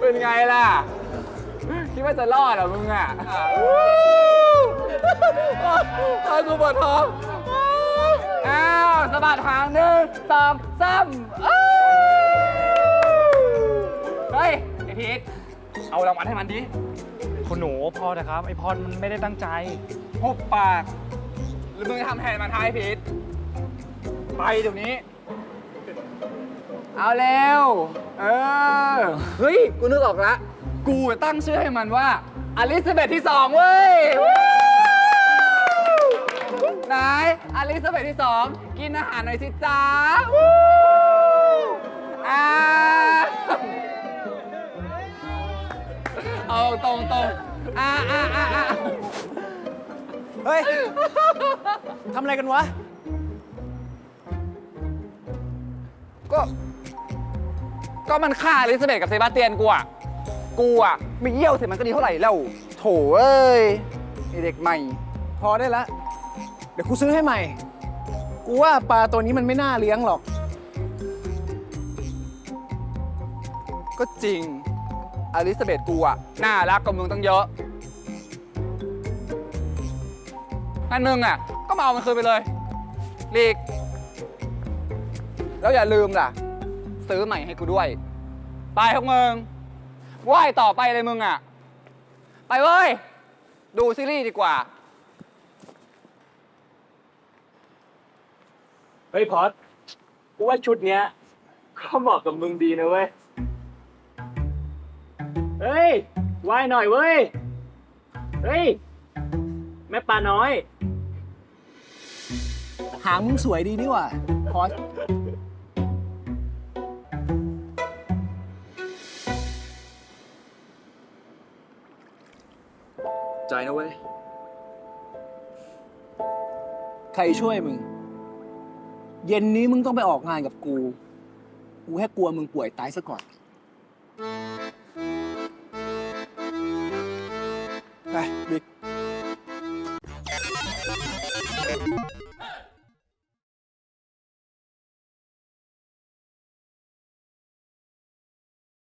เป็นไงล่ะ คิดว่าจะรอดเหรอมึงอะเอากูปวดท้องอ้าวสะบัดหางหนึ่งสองสามอ้าวเฮ้ย ไอพีทเอารางวัลให้มันดิคุณหนูพอนะครับ ไอพรมันไม่ได้ตั้งใจ หุบปาก หรือมึงจะทำแทนมันท้ายพีท ไปเดี๋ยวนี้ เอาเร็วเออ เฮ้ย กูนึกออกละ กูตั้งชื่อให้มันว่าอลิซาเบธที่สองเว้ยไหนอลิซาเบธที่สองกินอาหารหน่อยสิจ้าวู้อ่าเอาตรงตรงๆอ่าอ่าอ่าอ่าเฮ้ยทำอะไรกันวะ ก็ ก็มันฆ่าอลิซาเบธกับเซบาสเตียนกูอะ กูอะไม่เยี่ยวเสร็จมันก็ดีเท่าไหร่แล้ว โถเอ้ยไอเด็กใหม่ พอได้ละ เดี๋ยวกูซื้อให้ใหม่ กูว่าปลาตัวนี้มันไม่น่าเลี้ยงหรอก ก็จริง อลิซาเบธกูอะ น่ารักกว่ามึงตั้งเยอะงั้นมึงอะ ก็มาเอามันคืนไปเลยลีก แล้วอย่าลืมล่ะ ซื้อใหม่ให้กูด้วย ไปพวกมึงไหว่ายต่อไปเลยมึงอะ ไปเว้ย ดูซีรีส์ดีกว่า เฮ้ยพอดกูว่าชุดเนี้ยก็เหมาะกับมึงดีนะเว้ย เฮ้ยว่ายหน่อยเว้ย เฮ้ย แม่ปลาน้อย หางมึงสวยดีนี่หว่าพอส ใจนะเว้ย ใครช่วยมึง เย็นนี้มึงต้องไปออกงานกับกู กูแค่กลัวมึงป่วยตายซะก่อน ไปบิ๊ก